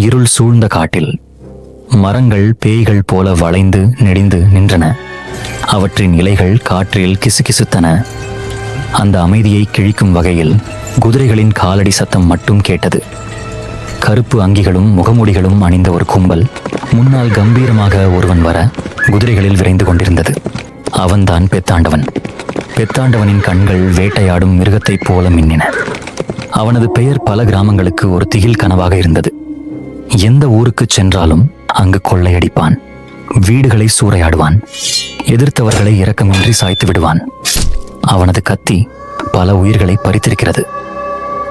இருள் சூழ்ந்த காட்டில் மரங்கள் பேய்கள் போல வளைந்து நெடிந்து நின்றன. அவற்றின் இலைகள் காற்றில் கிசுகிசுத்தன. அந்த அமைதியை கிழிக்கும் வகையில் குதிரைகளின் காலடி சத்தம் மட்டும் கேட்டது. கருப்பு அங்கிகளும் முகமூடிகளும் அணிந்த ஒரு கும்பல் முன்னால் கம்பீரமாக ஒருவன் வர குதிரைகளில் விரைந்து கொண்டிருந்தது. அவன்தான் பெத்தாண்டவன். பெத்தாண்டவனின் கண்கள் வேட்டையாடும் மிருகத்தைப் போல மின்னின. அவனது பெயர் பல கிராமங்களுக்கு ஒரு திகில் கனவாக இருந்தது. எந்த ஊருக்கு சென்றாலும் அங்கு கொள்ளையடிப்பான். வீடுகளை சூறையாடுவான். எதிர்த்தவர்களை இரக்கமின்றி சாய்த்து விடுவான். அவனது கத்தி பல உயிர்களை பறித்திருக்கிறது.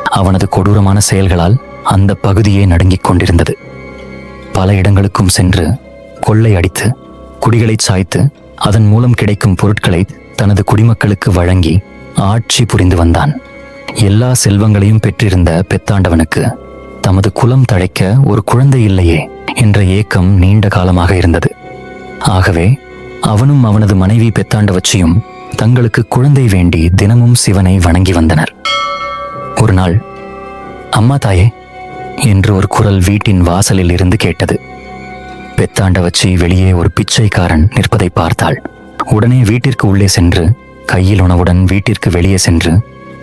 அவனது கொடூரமான செயல்களால் அந்த பகுதியே நடுங்கிக் கொண்டிருந்தது. பல இடங்களுக்கும் சென்று கொள்ளை அடித்து குடிகளை சாய்த்து அதன் மூலம் கிடைக்கும் பொருட்களை தனது குடிமக்களுக்கு வழங்கி ஆட்சி புரிந்து வந்தான். எல்லா செல்வங்களையும் பெற்றிருந்த பெத்தாண்டவனுக்கு தமது குலம் தழைக்க ஒரு குழந்தை இல்லையே என்ற ஏக்கம் நீண்ட காலமாக இருந்தது. ஆகவே அவனும் அவனது மனைவி பெத்தாண்டவச்சியும் தங்களுக்கு குழந்தை வேண்டி தினமும் சிவனை வணங்கி வந்தனர். ஒரு நாள் அம்மா தாயே என்று ஒரு குரல் வீட்டின் வாசலில் இருந்து கேட்டது. பெத்தாண்டவச்சி வெளியே ஒரு பிச்சைக்காரன் நிற்பதை பார்த்தாள். உடனே வீட்டிற்கு உள்ளே சென்று கையில் உணவுடன் வீட்டிற்கு வெளியே சென்று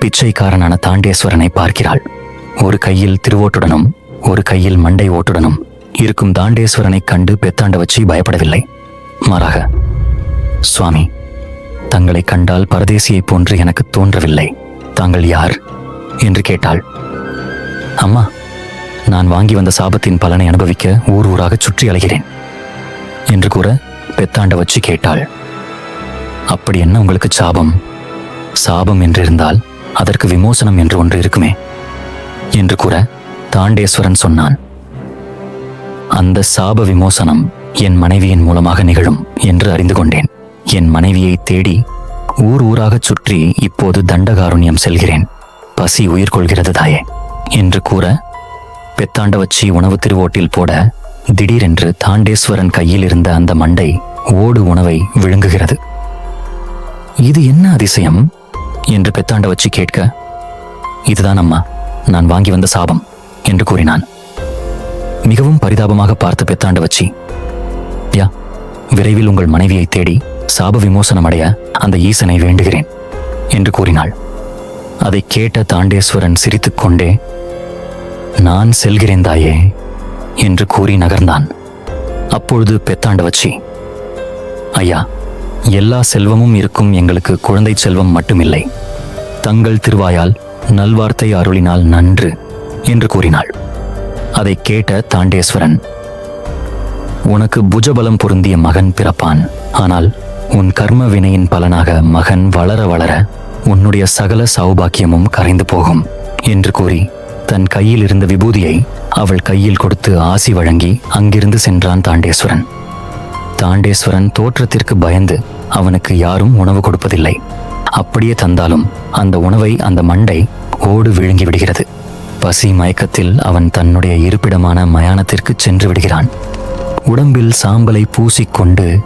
பிச்சைக்காரனான தாண்டேஸ்வரனை பார்க்கிறாள். ஒரு கையில் திருவோட்டுடனும் ஒரு கையில் மண்டை ஓட்டுடனும். இருக்கும் தாண்டேஸ்வரனைக் கண்டு பெத்தாண்ட வச்சு பயப்படவில்லை. மாறாக சுவாமி தங்களை கண்டால் பரதேசியைப் போன்று எனக்கு தோன்றவில்லை. தாங்கள் யார்? என்று கேட்டாள். அம்மா நான் வாங்கி வந்த சாபத்தின் பலனை அனுபவிக்க ஊர் ஊராக சுற்றி அலைகிறேன் என்று கூற பெத்தாண்ட வச்சு கேட்டாள். அப்படி என்ன உங்களுக்கு சாபம்? சாபம் என்றிருந்தால் அதற்கு விமோசனம் என்று ஒன்று இருக்குமே. என்று கூற தாண்டேஸ்வரன் சொன்னான். அந்த சாப விமோசனம் என் மனைவியின் மூலமாக நிகழும் என்று அறிந்து கொண்டேன். என் மனைவியை தேடி ஊர் ஊராகச் சுற்றி இப்போது தண்டகாருண்யம் செல்கிறேன். பசி உயிர் கொள்கிறது தாயே என்று கூற பெத்தாண்டவச்சி உணவு திருவோட்டில் போட திடீரென்று தாண்டேஸ்வரன் கையில் இருந்த அந்த மண்டை ஓடு உணவை விழுங்குகிறது. இது என்ன அதிசயம்? என்று பெத்தாண்டவச்சி கேட்க இதுதான் அம்மா நான் வாங்கி வந்த சாபம் என்று கூறினான். மிகவும் பரிதாபமாக பார்த்த பெத்தாண்டவச்சி யா விரைவில் உங்கள் மனைவியை தேடி சாப விமோசனம் அடைய அந்த ஈசனை வேண்டுகிறேன் என்று கூறினாள். அதை கேட்ட தாண்டேஸ்வரன் சிரித்துக்கொண்டே நான் செல்கிறேன் தாயே என்று கூறி நகர்ந்தான். அப்பொழுது பெத்தாண்டவச்சி ஐயா எல்லா செல்வமும் இருக்கும் எங்களுக்கு குழந்தை செல்வம் மட்டுமில்லை. தங்கள் திருவாயால் நல்வார்த்தை அருளினால் நன்று என்று கூறினாள். அதை கேட்ட தாண்டேஸ்வரன் உனக்கு புஜபலம் பொருந்திய மகன் பிறப்பான். ஆனால் உன் கர்ம வினையின் பலனாக மகன் வளர வளர உன்னுடைய சகல சௌபாக்கியமும் கரைந்து போகும் என்று கூறி தன் கையில் இருந்த விபூதியை அவள் கையில் கொடுத்து ஆசி வழங்கி அங்கிருந்து சென்றான் தாண்டேஸ்வரன். தாண்டேஸ்வரன் தோற்றத்திற்கு பயந்து அவனுக்கு யாரும் உணவு கொடுப்பதில்லை. அப்படியே தந்தாலும் அந்த உணவை அந்த மண்டை ஓடு விழுங்கி விடுகிறது. பசி மயக்கத்தில் அவன் தன்னுடைய இருப்பிடமான மயானத்திற்கு சென்று விடுகிறான். உடம்பில் சாம்பலை பூசிக்கொண்டு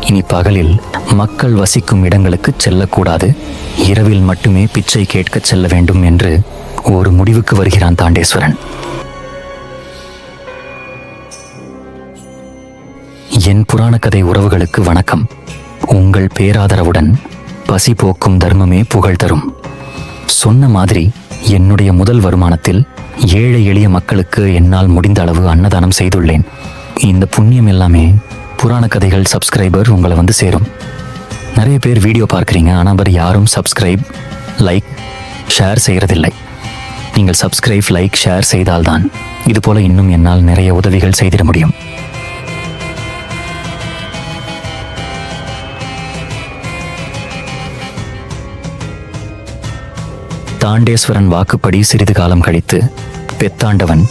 இனி பகலில் மக்கள் வசிக்கும் இடங்களுக்கு செல்லக்கூடாது. இரவில் மட்டுமே பிச்சை கேட்கச் செல்ல வேண்டும் என்று ஒரு முடிவுக்கு வருகிறான் தாண்டேஸ்வரன். என் புராண கதை உறவுகளுக்கு வணக்கம். உங்கள் பேராதரவுடன் பசி போக்கும் தர்மமே புகழ் தரும். சொன்ன மாதிரி என்னுடைய முதல் வருமானத்தில் ஏழை எளிய மக்களுக்கு என்னால் முடிந்த அளவு அன்னதானம் செய்துள்ளேன். இந்த புண்ணியம் எல்லாமே புராண கதைகள் சப்ஸ்கிரைபர் உங்களை வந்து சேரும். நிறைய பேர் வீடியோ பார்க்குறீங்க ஆனால் அவர் யாரும் சப்ஸ்கிரைப் லைக் ஷேர் செய்கிறதில்லை. நீங்கள் சப்ஸ்கிரைப் லைக் ஷேர் செய்தால்தான் இதுபோல் இன்னும் என்னால் நிறைய உதவிகள் செய்திட முடியும். தாண்டேஸ்வரன் வாக்குப்படி சிறிது காலம் கழித்து பெத்தாண்டவன்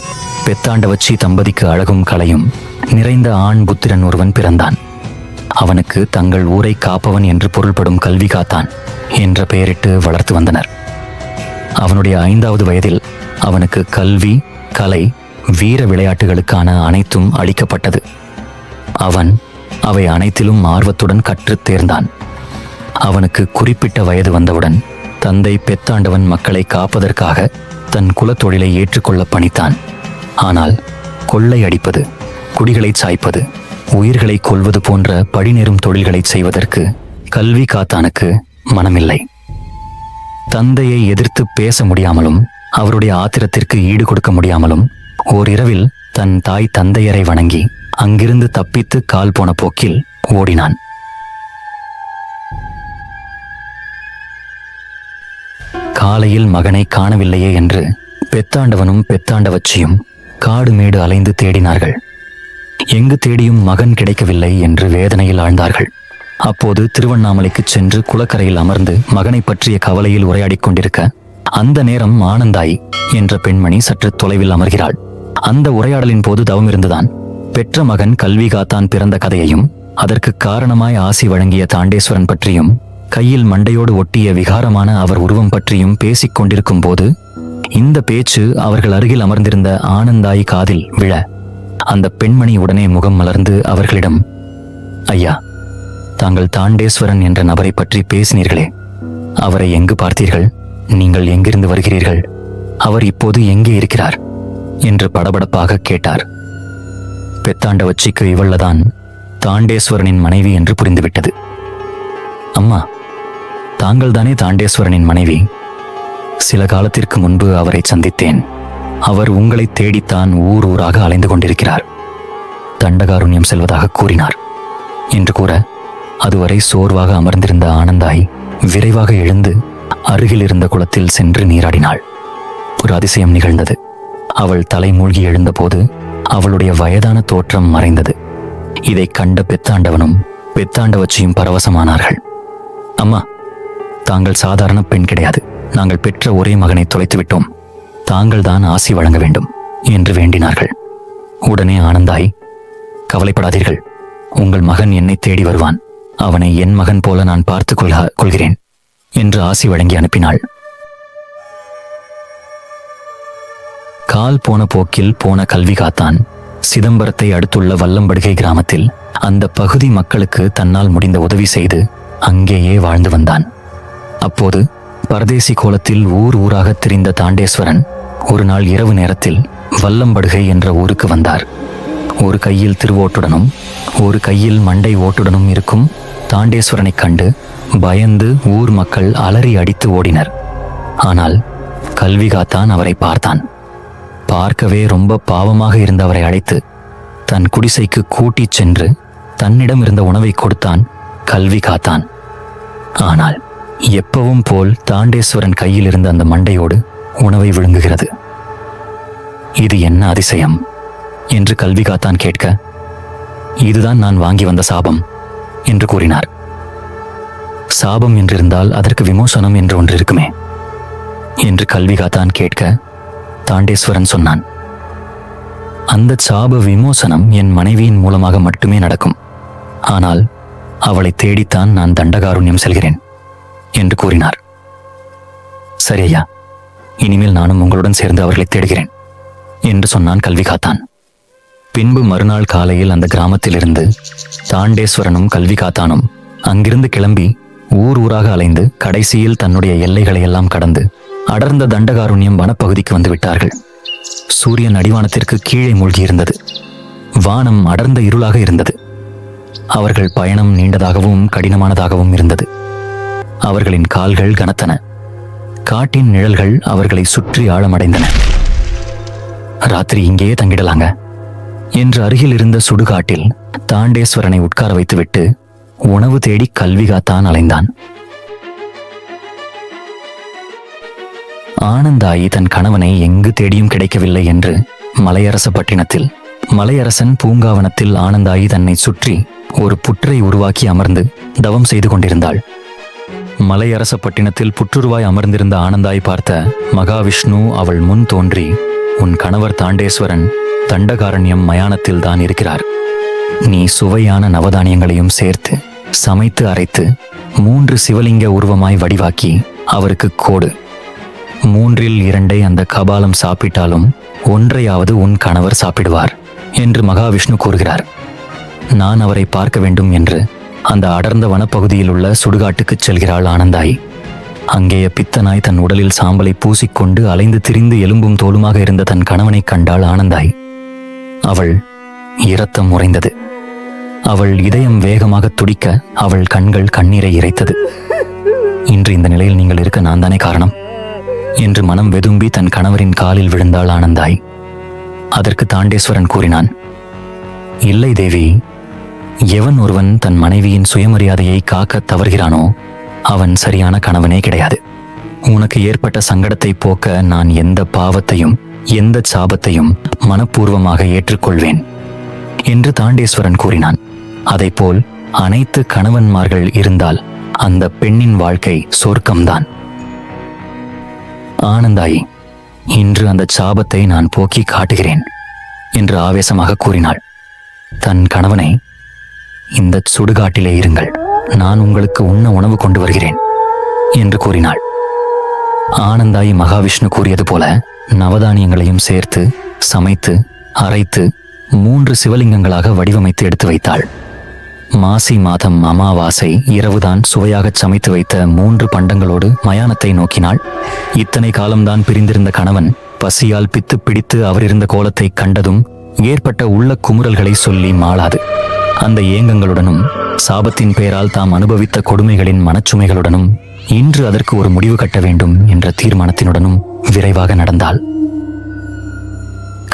பெத்தாண்டவச்சி தம்பதிக்கு அழகும் கலையும் நிறைந்த ஆண் புத்திரன் ஒருவன் பிறந்தான். அவனுக்கு தங்கள் ஊரை காப்பவன் என்று பொருள்படும் கல்வி காத்தான் என்ற பெயரிட்டு வளர்த்து வந்தனர். அவனுடைய ஐந்தாவது வயதில் அவனுக்கு கல்வி கலை வீர விளையாட்டுகளுக்கான அனைத்தும் அளிக்கப்பட்டது. அவன் அவை அனைத்திலும் ஆர்வத்துடன் கற்றுத் தேர்ந்தான். அவனுக்கு குறிப்பிட்ட வயது வந்தவுடன் தந்தை பெத்தாண்டவன் மக்களை காப்பதற்காக தன் குலத்தொழிலை ஏற்றுக்கொள்ள பணித்தான். ஆனால் கொள்ளை அடிப்பது குடிகளை சாய்ப்பது உயிர்களை கொல்வது போன்ற படிநெறும் தொழில்களை செய்வதற்கு கல்வி காத்தானுக்கு மனமில்லை. தந்தையை எதிர்த்து பேச முடியாமலும் அவருடைய ஆத்திரத்திற்கு ஈடு கொடுக்க முடியாமலும் ஓரிரவில் தன் தாய் தந்தையரை வணங்கி அங்கிருந்து தப்பித்து கால் போன போக்கில் ஓடினான். காலையில் மகனை காணவில்லையே என்று பெத்தாண்டவனும் பெத்தாண்டவச்சியும் காடு மேடு அலைந்து தேடினார்கள். எங்கு தேடியும் மகன் கிடைக்கவில்லை என்று வேதனையில் ஆழ்ந்தார்கள். அப்போது திருவண்ணாமலைக்குச் சென்று குளக்கரையில் அமர்ந்து மகனை பற்றிய கவலையில் உரையாடிக் கொண்டிருக்க அந்த நேரம் ஆனந்தாய் என்ற பெண்மணி சற்று தொலைவில் அமர்கிறாள். அந்த உரையாடலின் போது தவம் இருந்துதான். பெற்ற மகன் கல்வி காத்தான் பிறந்த கதையையும் அதற்கு காரணமாய் ஆசி வழங்கிய தாண்டேஸ்வரன் பற்றியும் கையில் மண்டையோடு ஒட்டிய விகாரமான அவர் உருவம் பற்றியும் பேசிக் கொண்டிருக்கும் போது இந்த பேச்சு அவர்கள் அருகில் அமர்ந்திருந்த ஆனந்தாய் காதில் விழ அந்த பெண்மணி உடனே முகம் மலர்ந்து அவர்களிடம் ஐயா தாங்கள் தாண்டேஸ்வரன் என்ற நபரை பற்றி பேசினீர்களே அவரை எங்கு பார்த்தீர்கள்? நீங்கள் எங்கிருந்து வருகிறீர்கள்? அவர் இப்போது எங்கே இருக்கிறார்? என்று படபடப்பாக கேட்டார். பெத்தாண்டவச்சிக்கு இவள்ளதான் தாண்டேஸ்வரனின் மனைவி என்று புரிந்துவிட்டது. அம்மா தாங்கள்தானே தாண்டேஸ்வரனின் மனைவி? சில காலத்திற்கு முன்பு அவரை சந்தித்தேன். அவர் உங்களை தேடித்தான் ஊர் ஊராக அலைந்து கொண்டிருக்கிறார். தண்டகாருண்யம் செல்வதாக கூறினார். என்று கூற அதுவரை சோர்வாக அமர்ந்திருந்த ஆனந்தாய் விரைவாக எழுந்து அருகில் இருந்த குளத்தில் சென்று நீராடினாள். ஒரு அதிசயம் நிகழ்ந்தது. அவள் தலை மூழ்கி எழுந்தபோது அவளுடைய வயதான தோற்றம் மறைந்தது. இதை கண்ட பெத்தாண்டவனும் பெத்தாண்டவச்சியும் பரவசமானார்கள். அம்மா தாங்கள் சாதாரண பெண் கிடையாது. நாங்கள் பெற்ற ஒரே மகனை தொலைத்து விட்டோம் தாங்கள் தான் ஆசி வழங்க வேண்டும் என்று வேண்டினார்கள். உடனே ஆனந்தாய் கவலைப்படாதீர்கள். உங்கள் மகன் என்னை தேடி வருவான். அவனை என் மகன் போல நான் பார்த்துக் கொள்க கொள்கிறேன் என்று ஆசி வழங்கி அனுப்பினாள். கால் போன போக்கில் போன கல்வி காத்தான். சிதம்பரத்தை அடுத்துள்ள வல்லம்படுகை கிராமத்தில் அந்த பகுதி மக்களுக்கு தன்னால் முடிந்த உதவி செய்து அங்கேயே வாழ்ந்து வந்தான். அப்போது பரதேசி கோலத்தில் ஊர் ஊராக திரிந்த தாண்டேஸ்வரன் ஒரு நாள் இரவு நேரத்தில் வல்லம்படுகை என்ற ஊருக்கு வந்தார். ஒரு கையில் திருவோட்டுடனும் ஒரு கையில் மண்டை ஓட்டுடனும் இருக்கும் தாண்டேஸ்வரனைக் கண்டு பயந்து ஊர் மக்கள் அலறி அடித்து ஓடினர். ஆனால் கல்விகாத்தான் அவரை பார்த்தான். பார்க்கவே ரொம்ப பாவமாக இருந்த அவரை அழைத்து தன் குடிசைக்கு கூட்டிச் சென்று தன்னிடம் இருந்த உணவை கொடுத்தான் கல்வி காத்தான் ஆனால் எப்பவும் போல் தாண்டேஸ்வரன் கையில் இருந்த அந்த மண்டையோடு உணவை விழுங்குகிறது. இது என்ன அதிசயம்? என்று கல்வி காத்தான் கேட்க இதுதான் நான் வாங்கி வந்த சாபம் என்று கூறினார். சாபம் என்றிருந்தால் அதற்கு விமோசனம் என்று ஒன்று இருக்குமே என்று கல்வி காத்தான் கேட்க தாண்டேஸ்வரன் சொன்னான். அந்த சாப விமோசனம் என் மனைவியின் மூலமாக மட்டுமே நடக்கும். ஆனால் அவளை தேடித்தான் நான் தண்டகாருண்யம் செல்கிறேன். என்று கூறினார். சரி ஐயா இனிமேல் நானும் உங்களுடன் சேர்ந்து அவர்களை தேடுகிறேன் என்று சொன்னான் கல்வி காத்தான். பின்பு மறுநாள் காலையில் அந்த கிராமத்திலிருந்து தாண்டேஸ்வரனும் கல்வி காத்தானும் அங்கிருந்து கிளம்பி ஊர் ஊராக அலைந்து கடைசியில் தன்னுடைய எல்லைகளை எல்லாம் கடந்து அடர்ந்த தண்டகாருண்யம் வனப்பகுதிக்கு வந்து விட்டார்கள். சூரியன் அடிவானத்திற்கு கீழே மூழ்கியிருந்தது. வானம் அடர்ந்த இருளாக இருந்தது. அவர்கள் பயணம் நீண்டதாகவும் கடினமானதாகவும் இருந்தது. அவர்களின் கால்கள் கனத்தன. காட்டின் நிழல்கள் அவர்களை சுற்றி ஆழமடைந்தன. ராத்திரி இங்கேயே தங்கிடலாங்க. என்று அருகில் இருந்த சுடுகாட்டில் தாண்டேஸ்வரனை உட்கார வைத்துவிட்டு உணவு தேடி கல்விகாத்தான் அலைந்தான். ஆனந்தாயி தன் கணவனை எங்கு தேடியும் கிடைக்கவில்லை என்று மலையரச பட்டினத்தில் மலையரசன் பூங்காவனத்தில் ஆனந்தாயி தன்னை சுற்றி ஒரு புற்றை உருவாக்கி அமர்ந்து தவம் செய்து கொண்டிருந்தாள். மலையரச பட்டினத்தில் புற்றுருவாய் அமர்ந்திருந்த ஆனந்தாய் பார்த்த மகாவிஷ்ணு அவள் முன் தோன்றி உன் கணவர் தாண்டேஸ்வரன் தண்டகாரண்யம் மயானத்தில் தான் இருக்கிறார். நீ சுவையான நவதானியங்களையும் சேர்த்து சமைத்து அரைத்து மூன்று சிவலிங்க உருவமாய் வடிவாக்கி அவருக்கு கோடு. மூன்றில் இரண்டை அந்த கபாலம் சாப்பிட்டாலும் ஒன்றையாவது உன் கணவர் சாப்பிடுவார் என்று மகாவிஷ்ணு கூறுகிறார். நான் அவரை பார்க்க வேண்டும் என்று அந்த அடர்ந்த வனப்பகுதியில் உள்ள சுடுகாட்டுக்குச் செல்கிறாள் ஆனந்தாய். அங்கேய பித்தனாய் தன் உடலில் சாம்பலை பூசிக்கொண்டு அலைந்து திரிந்து எலும்பும் தோலுமாக இருந்த தன் கணவனைக் கண்டாள் ஆனந்தாய். அவள் இரத்தம் உறைந்தது அவள் இதயம் வேகமாக துடிக்க அவள் கண்கள் கண்ணீரை இறைத்தது. இன்று இந்த நிலையில் நீங்கள் இருக்க நான் தானே காரணம்? என்று மனம் வெதும்பி தன் கணவரின் காலில் விழுந்தாள் ஆனந்தாய். அதற்கு தாண்டேஸ்வரன் கூறினான் இல்லை தேவி எவன் ஒருவன் தன் மனைவியின் சுயமரியாதையை காக்க தவறுகிறானோ அவன் சரியான கணவனே கிடையாது. உனக்கு ஏற்பட்ட சங்கடத்தை போக்க நான் எந்த பாவத்தையும் எந்த சாபத்தையும் மனப்பூர்வமாக ஏற்றுக்கொள்வேன் என்று தாண்டேஸ்வரன் கூறினான். அதைப்போல் அனைத்து கணவன்மார்கள் இருந்தால் அந்த பெண்ணின் வாழ்க்கை சொர்க்கம்தான். ஆனந்தாயி இன்று அந்த சாபத்தை நான் போக்கி காட்டுகிறேன் என்று ஆவேசமாக கூறினாள். தன் கணவனை இந்த சுடுகாட்டிலே இருங்கள். நான் உங்களுக்கு உண்ண உணவு கொண்டு வருகிறேன் என்று கூறினாள். ஆனந்தாயி மகாவிஷ்ணு கூறியது போல நவதானியங்களையும் சேர்த்து சமைத்து அரைத்து மூன்று சிவலிங்கங்களாக வடிவமைத்து எடுத்து வைத்தாள். மாசி மாதம் அமாவாசை இரவுதான் சுவையாகச் சமைத்து வைத்த மூன்று பண்டங்களோடு மயானத்தை நோக்கினாள். இத்தனை காலம்தான் பிரிந்திருந்த கணவன் பசியால் பித்து பிடித்து அவர் இருந்த கோலத்தை கண்டதும் ஏற்பட்ட உள்ள குமுறல்களை சொல்லி மாளாது. அந்த ஏங்கங்களுடனும் சாபத்தின் பெயரால் தாம் அனுபவித்த கொடுமைகளின் மனச்சுமைகளுடனும் இன்று அதற்கு ஒரு முடிவு கட்ட வேண்டும் என்ற தீர்மானத்தினுடனும் விரைவாக நடந்தாள்.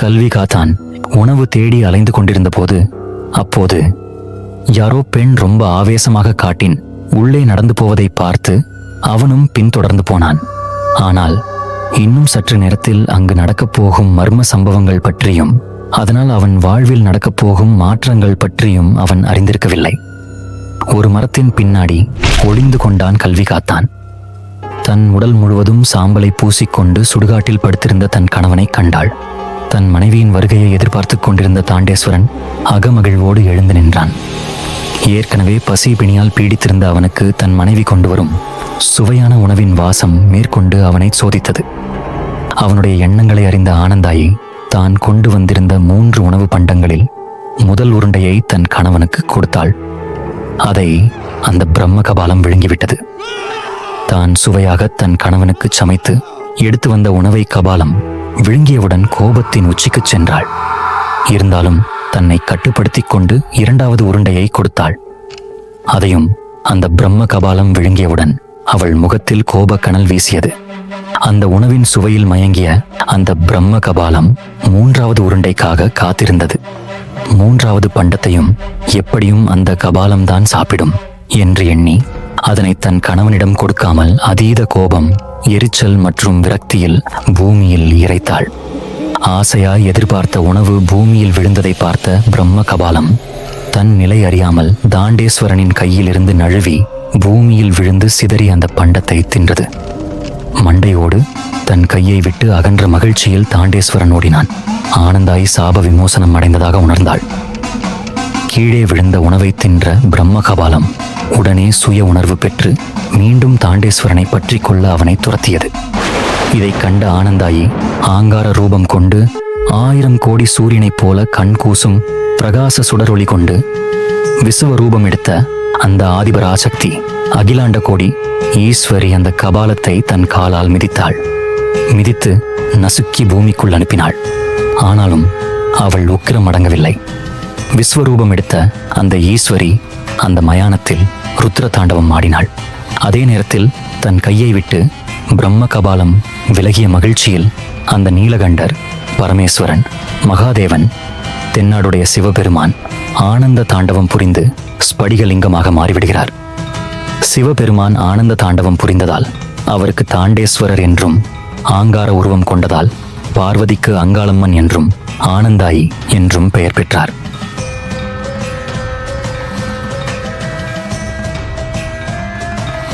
கல்வி காத்தான் உணவு தேடி அலைந்து கொண்டிருந்த போது அப்போது யாரோ பெண் ரொம்ப ஆவேசமாக காட்டின் உள்ளே நடந்து போவதை பார்த்து அவனும் பின்தொடர்ந்து போனான். ஆனால் இன்னும் சற்று நேரத்தில் அங்கு நடக்கப் போகும் மர்ம சம்பவங்கள் பற்றியும் அதனால் அவன் வாழ்வில் நடக்கப் போகும் மாற்றங்கள் பற்றியும் அவன் அறிந்திருக்கவில்லை. ஒரு மரத்தின் பின்னாடி ஒளிந்து கொண்டான் கல்வி காத்தான். தன் உடல் முழுவதும் சாம்பலை பூசிக்கொண்டு சுடுகாட்டில் படுத்திருந்த தன் கணவனை கண்டாள். தன் மனைவியின் வருகையை எதிர்பார்த்துக் கொண்டிருந்த தாண்டேஸ்வரன் அகமகிழ்வோடு எழுந்து நின்றான். ஏற்கனவே பசி பிணியால் பீடித்திருந்த அவனுக்கு தன் மனைவி கொண்டு வரும் சுவையான உணவின் வாசம் மேற்கொண்டு அவனை சோதித்தது. அவனுடைய எண்ணங்களை அறிந்த ஆனந்தாயி தான் கொண்டு வந்திருந்த மூன்று உணவு பண்டங்களில் முதல் உருண்டையை தன் கணவனுக்கு கொடுத்தாள். அதை அந்த பிரம்ம கபாலம் விழுங்கிவிட்டது. தான் சுவையாக தன் கணவனுக்கு சமைத்து எடுத்து வந்த உணவை கபாலம் விழுங்கியவுடன் கோபத்தின் உச்சிக்குச் சென்றாள். இருந்தாலும் தன்னை கட்டுப்படுத்திக் கொண்டு இரண்டாவது உருண்டையை கொடுத்தாள். அதையும் அந்த பிரம்ம கபாலம் விழுங்கியவுடன் அவள் முகத்தில் கோபக்கணல் வீசியது. அந்த உணவின் சுவையில் மயங்கிய அந்த பிரம்ம கபாலம் மூன்றாவது உருண்டைக்காக காத்திருந்தது. மூன்றாவது பண்டத்தையும் எப்படியும் அந்த கபாலம்தான் சாப்பிடும் என்று எண்ணி அதனை தன் கணவனிடம் கொடுக்காமல் அதீத கோபம் எரிச்சல் மற்றும் விரக்தியில் பூமியில் இறைத்தாள். ஆசையாய் எதிர்பார்த்த உணவு பூமியில் விழுந்ததை பார்த்த பிரம்ம கபாலம் தன் நிலை அறியாமல் தாண்டேஸ்வரனின் கையிலிருந்து நழுவி பூமியில் விழுந்து சிதறி அந்த பண்டத்தை தின்றது. மண்டையோடு தன் கையை விட்டு அகன்ற மகிழ்ச்சியில் தாண்டேஸ்வரன் ஓடினான். ஆனந்தாய் சாப விமோசனம் அடைந்ததாக உணர்ந்தாள். கீழே விழுந்த உணவை தின்ற பிரம்ம கபாலம் உடனே சுய உணர்வு பெற்று மீண்டும் தாண்டேஸ்வரனை பற்றி கொள்ள அவனை துரத்தியது. இதை கண்ட ஆனந்தாயி ஆங்கார ரூபம் கொண்டு ஆயிரம் கோடி சூரியனைப் போல கண் கூசும் பிரகாச சுடரொளி கொண்டு விசுவ ரூபம் எடுத்த அந்த ஆதிபராசக்தி அகிலாண்ட கோடி ஈஸ்வரி அந்த கபாலத்தை தன் காலால் மிதித்தாள். மிதித்து நசுக்கி பூமிக்குள் அனுப்பினாள். ஆனாலும் அவள் உக்கிரம் அடங்கவில்லை. விஸ்வரூபம் எடுத்த அந்த ஈஸ்வரி அந்த மயானத்தில் ருத்ர தாண்டவம் ஆடினாள். அதே நேரத்தில் தன் கையை விட்டு பிரம்ம கபாலம் விலகிய மகிழ்ச்சியில் அந்த நீலகண்டர் பரமேஸ்வரன் மகாதேவன் தென்னாடுடைய சிவபெருமான் ஆனந்த தாண்டவம் புரிந்து ஸ்படிகலிங்கமாக மாறிவிடுகிறார். சிவபெருமான் ஆனந்த தாண்டவம் புரிந்ததால் அவருக்கு தாண்டேஸ்வரர் என்றும் ஆங்கார உருவம் கொண்டதால் பார்வதிக்கு அங்காளம்மன் என்றும் ஆனந்தாயி என்றும் பெயர் பெற்றார்.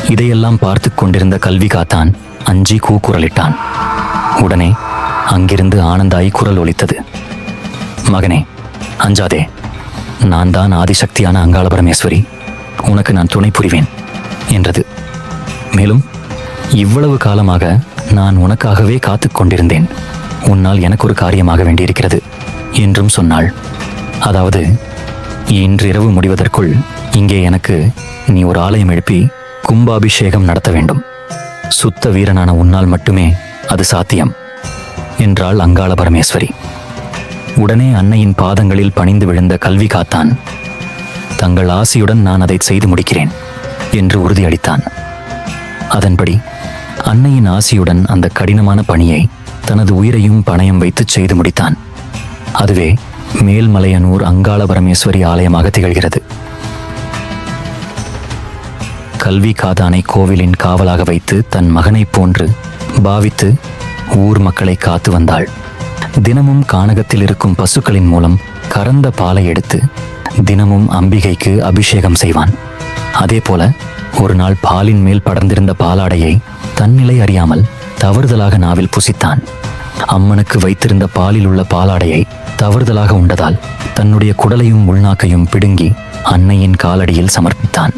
இதையெல்லாம் பார்த்து கொண்டிருந்த கல்வி காத்தான் அஞ்சி கூக்குரலிட்டான் உடனே அங்கிருந்து ஆனந்தாயி குரல் ஒலித்தது. மகனே அஞ்சாதே நான் தான் ஆதிசக்தியான அங்காளபரமேஸ்வரி உனக்கு நான் துணை புரிவேன். என்றது. மேலும் இவ்வளவு காலமாக நான் உனக்காகவே காத்து கொண்டிருந்தேன். உன்னால் எனக்கு ஒரு காரியமாக வேண்டியிருக்கிறது என்றும் சொன்னாள். அதாவது இன்றிரவு முடிவதற்குள் இங்கே எனக்கு நீ ஒரு ஆலயம் எழுப்பி கும்பாபிஷேகம் நடத்த வேண்டும். சுத்த வீரனான உன்னால் மட்டுமே அது சாத்தியம் என்றாள் அங்காள பரமேஸ்வரி. உடனே அன்னையின் பாதங்களில் பணிந்து விழுந்த கல்வி காத்தான். தங்கள் ஆசையுடன் நான் அதை செய்து முடிக்கிறேன். என்று உறுதியளித்தான். அதன்படி அன்னையின் ஆசியுடன் அந்த கடினமான பணியை தனது உயிரையும் பணயம் வைத்து செய்து முடித்தான். அதுவே மேல்மலையனூர் அங்காள பரமேஸ்வரி ஆலயமாக திகழ்கிறது. கல்வி காதானை கோவிலின் காவலாக வைத்து தன் மகனைப் போன்று பாவித்து ஊர் மக்களை காத்து வந்தாள். தினமும் கானகத்தில் இருக்கும் பசுக்களின் மூலம் கறந்த பாலை எடுத்து தினமும் அம்பிகைக்கு அபிஷேகம் செய்வான். அதேபோல ஒரு நாள் பாலின் மேல் படர்ந்திருந்த பாலாடையை தன்னிலை அறியாமல் தவறுதலாக நாவில் புசித்தான். அம்மனுக்கு வைத்திருந்த பாலில் உள்ள பாலாடையை தவறுதலாக உண்டதால் தன்னுடைய குடலையும் உள்நாக்கையும் பிடுங்கி அன்னையின் காலடியில் சமர்ப்பித்தான்.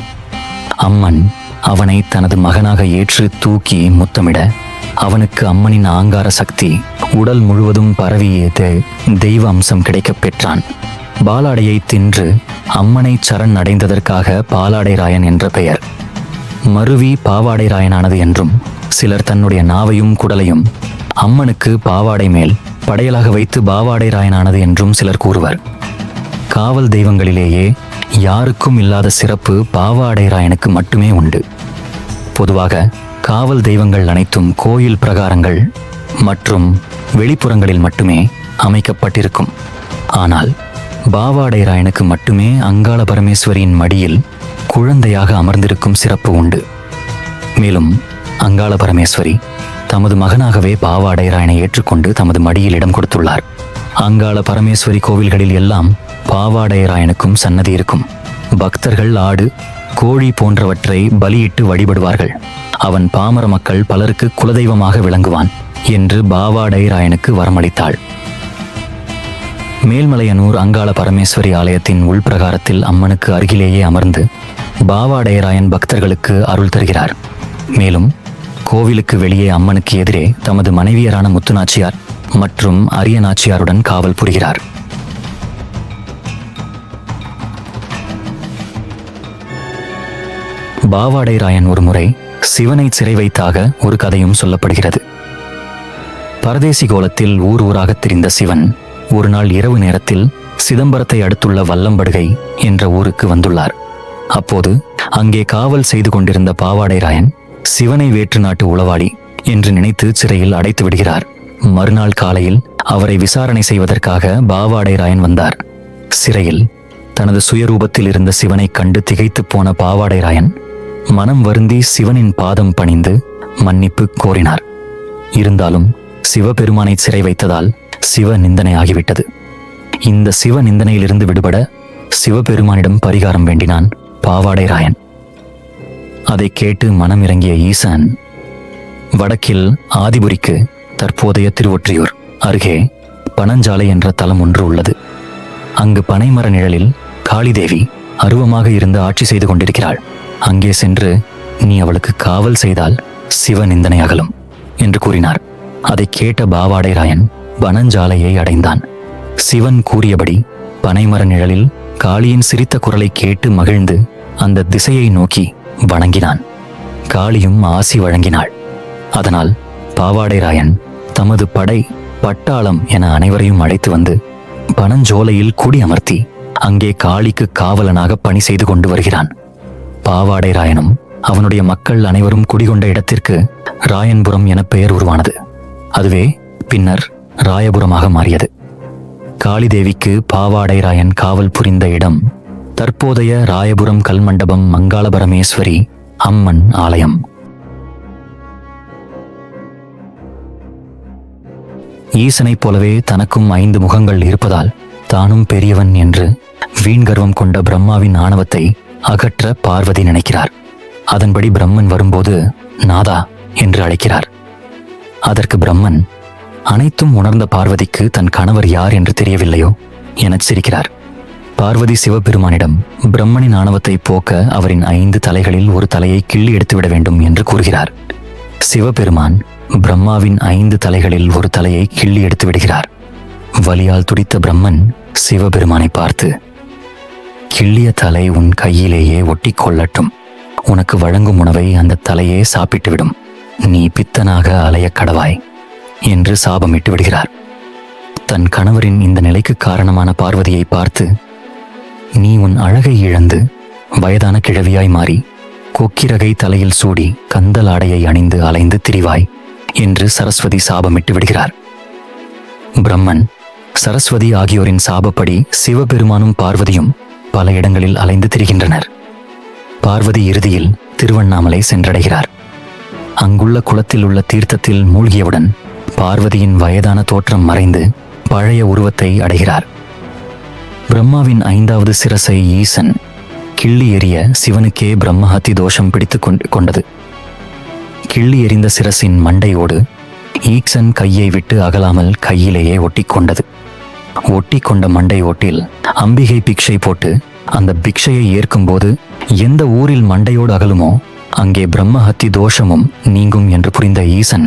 அம்மன் அவனை தனது மகனாக ஏற்று தூக்கி முத்தமிட அவனுக்கு அம்மனின் ஆங்கார சக்தி உடல் முழுவதும் பரவியது தெய்வ அம்சம் கிடைக்கப் பெற்றான். பாலாடையை தின்று அம்மனை சரண் அடைந்ததற்காக பாலாடை ராயன் என்ற பெயர். மருவி பாவாடை ராயனானது என்றும் சிலர் தன்னுடைய நாவையும் குடலையும் அம்மனுக்கு பாவாடை மேல் படையலாக வைத்து பாவாடை ராயனானது என்றும் சிலர் கூறுவர். காவல் தெய்வங்களிலேயே யாருக்கும் இல்லாத சிறப்பு பாவாடை ராயனுக்கு மட்டுமே உண்டு. பொதுவாக காவல் தெய்வங்கள் அனைத்தும் கோயில் பிரகாரங்கள் மற்றும் வெளிப்புறங்களில் மட்டுமே அமைக்கப்பட்டிருக்கும். ஆனால் பாவாடை ராயனுக்கு மட்டுமே அங்காள பரமேஸ்வரியின் மடியில் குழந்தையாக அமர்ந்திருக்கும் சிறப்பு உண்டு. மேலும் அங்காள பரமேஸ்வரி தமது மகனாகவே பாவாடை ராயனை ஏற்றுக்கொண்டு தமது மடியில் இடம் கொடுத்துள்ளார். அங்காள பரமேஸ்வரி கோவில்களில் எல்லாம் பாவாடை ராயனுக்கும் சன்னதி இருக்கும். பக்தர்கள் ஆடு கோழி போன்றவற்றை பலியிட்டு வழிபடுவார்கள். அவன் பாமர மக்கள் பலருக்கு குலதெய்வமாக விளங்குவான் என்று பாவாடை ராயனுக்கு வரமளித்தாள். மேல்மலையனூர் அங்காள பரமேஸ்வரி ஆலயத்தின் உள்பிரகாரத்தில் அம்மனுக்கு அருகிலேயே அமர்ந்து பாவாடையராயன் பக்தர்களுக்கு அருள் தருகிறார். மேலும் கோவிலுக்கு வெளியே அம்மனுக்கு எதிரே தமது மனைவியரான முத்துநாச்சியார் மற்றும் அரிய நாச்சியாருடன் காவல் புரிகிறார். பாவாடைராயன் ஒரு முறை சிவனை சிறை வைத்தாக ஒரு கதையும் சொல்லப்படுகிறது. பரதேசி கோலத்தில் ஊர் ஊராக திரிந்த சிவன் ஒரு நாள் இரவு நேரத்தில் சிதம்பரத்தை அடுத்துள்ள வல்லம்படுகை என்ற ஊருக்கு வந்துள்ளார். அப்போது அங்கே காவல் செய்து கொண்டிருந்த பாவாடை ராயன் சிவனை வேற்று நாட்டு உளவாளி என்று நினைத்து சிறையில் அடைத்து விடுகிறார். மறுநாள் காலையில் அவரை விசாரணை செய்வதற்காக பாவாடை ராயன் வந்தார். சிறையில் தனது சுயரூபத்தில் இருந்த சிவனைக் கண்டு திகைத்துப் போன பாவாடை ராயன் மனம் வருந்தி சிவனின் பாதம் பணிந்து மன்னிப்பு கோரினார். இருந்தாலும் சிவபெருமானை சிறை வைத்ததால் சிவ நிந்தனை ஆகிவிட்டது. இந்த சிவ நிந்தனையிலிருந்து விடுபட சிவபெருமானிடம் பரிகாரம் வேண்டினான் பாவாடை ராயன். அதை கேட்டு மனம் இறங்கிய ஈசான் வடக்கில் ஆதிபுரிக்கு தற்போதைய திருவொற்றியூர் அருகே பனஞ்சாலை என்ற தலம் ஒன்று உள்ளது. அங்கு பனைமர நிழலில் காளிதேவி அருவமாக இருந்து ஆட்சி செய்து கொண்டிருக்கிறாள். அங்கே சென்று நீ அவளுக்கு காவல் செய்தால் சிவ நிந்தனை அகலும் என்று கூறினார். அதை கேட்ட பாவாடை ராயன் பனஞ்சாலையை அடைந்தான். சிவன் கூறியபடி பனைமர நிழலில் காளியின் சிரித்த குரலை கேட்டு மகிழ்ந்து அந்த திசையை நோக்கி வணங்கினான். காளியும் ஆசி வழங்கினாள். அதனால் பாவாடை ராயன் தமது படை பட்டாளம் என அனைவரையும் அழைத்து வந்து பனஞ்சோலையில் குடி அமர்த்தி அங்கே காளிக்கு காவலனாக பணி செய்து கொண்டு வருகிறான். பாவாடை ராயனும் அவனுடைய மக்கள் அனைவரும் குடிகொண்ட இடத்திற்கு ராயன்புரம் என பெயர் உருவானது. அதுவே பின்னர் ராயபுரமாக மாறியது. காளிதேவிக்கு பாவாடை ராயன் காவல் புரிந்த இடம். தற்போதைய ராயபுரம் கல்மண்டபம் மங்காளபரமேஸ்வரி அம்மன் ஆலயம். ஈசனைப் போலவே தனக்கும் ஐந்து முகங்கள் இருப்பதால் தானும் பெரியவன் என்று வீண்கர்வம் கொண்ட பிரம்மாவின் ஆணவத்தை அகற்ற பார்வதி நினைக்கிறார். அதன்படி பிரம்மன் வரும்போது நாதா என்று அழைக்கிறார். அதற்கு பிரம்மன் அனைத்தும் உணர்ந்த பார்வதிக்கு தன் கணவர் யார் என்று தெரியவில்லையோ எனச் சிரிக்கிறார். பார்வதி சிவபெருமானிடம் பிரம்மனின் ஆணவத்தை போக்க அவரின் ஐந்து தலைகளில் ஒரு தலையை கிள்ளி எடுத்துவிட வேண்டும் என்று கூறுகிறார். சிவபெருமான் பிரம்மாவின் ஐந்து தலைகளில் ஒரு தலையை கிள்ளி எடுத்து விடுகிறார் வலியால் துடித்த பிரம்மன் சிவபெருமானை பார்த்து கிள்ளிய தலை உன் கையிலேயே ஒட்டி கொள்ளட்டும். உனக்கு வழங்கும் உணவை அந்த தலையே சாப்பிட்டுவிடும். நீ பித்தனாக அலைய கடவாய். என்று சாபமிட்டு விடுகிறார். தன் கணவரின் இந்த நிலைக்கு காரணமான பார்வதியை பார்த்து நீ உன் அழகை இழந்து வயதான கிழவியாய் மாறி கொக்கிரகை தலையில் சூடி கந்தல் ஆடையை அணிந்து அலைந்து திரிவாய் என்று சரஸ்வதி சாபமிட்டு விடுகிறார். பிரம்மன் சரஸ்வதி ஆகியோரின் சாபப்படி சிவபெருமானும் பார்வதியும் பல இடங்களில் அலைந்து திரிகின்றனர். பார்வதி இறுதியில் திருவண்ணாமலை சென்றடைகிறார். அங்குள்ள குளத்தில் உள்ள தீர்த்தத்தில் மூழ்கியவுடன் பார்வதியின் வயதான தோற்றம் மறைந்து பழைய உருவத்தை அடைகிறார். பிரம்மாவின் ஐந்தாவது சிரசை ஈசன் கிள்ளி எறிய சிவனுக்கே பிரம்மஹத்தி தோஷம் பிடித்து கொண்டு கொண்டது. கிள்ளி எறிந்த சிரசின் மண்டையோடு ஈக்சன் கையை விட்டு அகலாமல் கையிலேயே ஒட்டிக்கொண்டது ஒட்டிக்கொண்ட மண்டை ஓட்டில் அம்பிகை பிக்ஷை போட்டு அந்த பிக்ஷையை ஏற்கும்போது எந்த ஊரில் மண்டையோடு அகலுமோ அங்கே பிரம்மஹத்தி தோஷமும் நீங்கும் என்று புரிந்த ஈசன்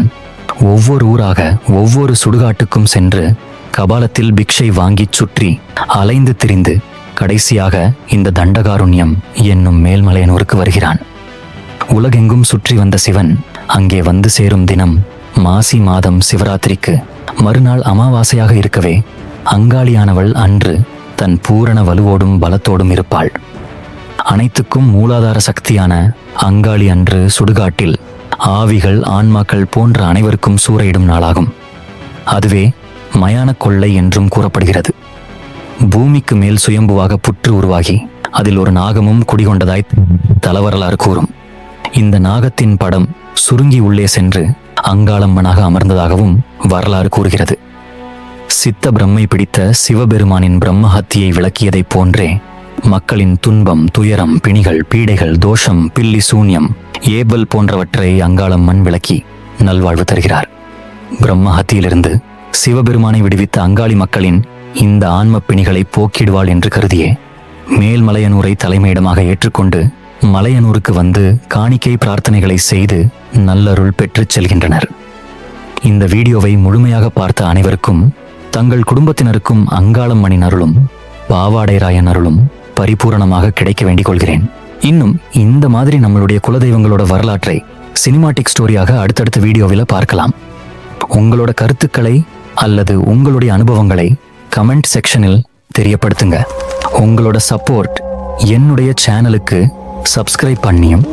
ஒவ்வொரு ஊராக ஒவ்வொரு சுடுகாட்டுக்கும் சென்று கபாலத்தில் பிக்ஷை வாங்கிச் சுற்றி அலைந்து திரிந்து கடைசியாக இந்த தண்டகாருண்யம் என்னும் மேல்மலையனூருக்கு வருகிறான். உலகெங்கும் சுற்றி வந்த சிவன் அங்கே வந்து சேரும் தினம் மாசி மாதம் சிவராத்திரிக்கு மறுநாள் அமாவாசையாக இருக்கவே அங்காளியானவள் அன்று தன் பூரண வலுவோடும் பலத்தோடும் இருப்பாள். அனைத்துக்கும் மூலாதார சக்தியான அங்காளி அன்று சுடுகாட்டில் ஆவிகள் ஆன்மாக்கள் போன்ற அனைவருக்கும் சூறையிடும் நாளாகும். அதுவே மயான கொள்ளை என்றும் கூறப்படுகிறது. பூமிக்கு மேல் சுயம்புவாக புற்று உருவாகி அதில் ஒரு நாகமும் குடிகொண்டதாய் தலவரலாறு கூறும். இந்த நாகத்தின் படம் சுருங்கி உள்ளே சென்று அங்காளம்மனாக அமர்ந்ததாகவும் வரலாறு கூறுகிறது. சித்த பிரம்மை பிடித்த சிவபெருமானின் பிரம்மஹத்தியை விளக்கியதைப் போன்றே மக்களின் துன்பம் துயரம் பிணிகள் பீடைகள் தோஷம் பில்லி சூன்யம் ஏபல் போன்றவற்றை அங்காளம் மண் விளக்கி நல்வாழ்வு தருகிறார். பிரம்மஹத்தியிலிருந்து சிவபெருமானை விடுவித்த அங்காளி மக்களின் இந்த ஆன்ம பிணிகளை போக்கிடுவாள் என்று கருதியே மேல்மலையனூரை தலைமையிடமாக ஏற்றுக்கொண்டு மலையனூருக்கு வந்து காணிக்கை பிரார்த்தனைகளை செய்து நல்லருள் பெற்றுச் செல்கின்றனர். இந்த வீடியோவை முழுமையாக பார்த்த அனைவருக்கும் தங்கள் குடும்பத்தினருக்கும் அங்காளம்மனின் அருளும் பாவாடைராயன் அருளும் பரிபூரணமாக கிடைக்க வேண்டிக் கொள்கிறேன். இன்னும் இந்த மாதிரி நம்மளுடைய குலதெய்வங்களோட வரலாற்றை சினிமாட்டிக் ஸ்டோரியாக அடுத்தடுத்த வீடியோவில் பார்க்கலாம். உங்களோட கருத்துக்களை அல்லது உங்களுடைய அனுபவங்களை கமெண்ட் செக்ஷனில் தெரியப்படுத்துங்க. உங்களோட சப்போர்ட் என்னுடைய சேனலுக்கு சப்ஸ்கிரைப் பண்ணியும்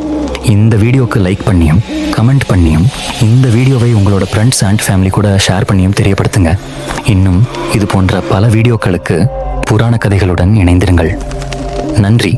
இந்த வீடியோக்கு லைக் பண்ணியும் கமெண்ட் பண்ணியும் இந்த வீடியோவை உங்களோட ஃப்ரெண்ட்ஸ் அண்ட் ஃபேமிலி கூட ஷேர் பண்ணியும் தெரியப்படுத்துங்க. இன்னும் இது போன்ற பல வீடியோக்களுக்கு புராண கதைகளுடன் இணைந்திருங்கள். நன்றி.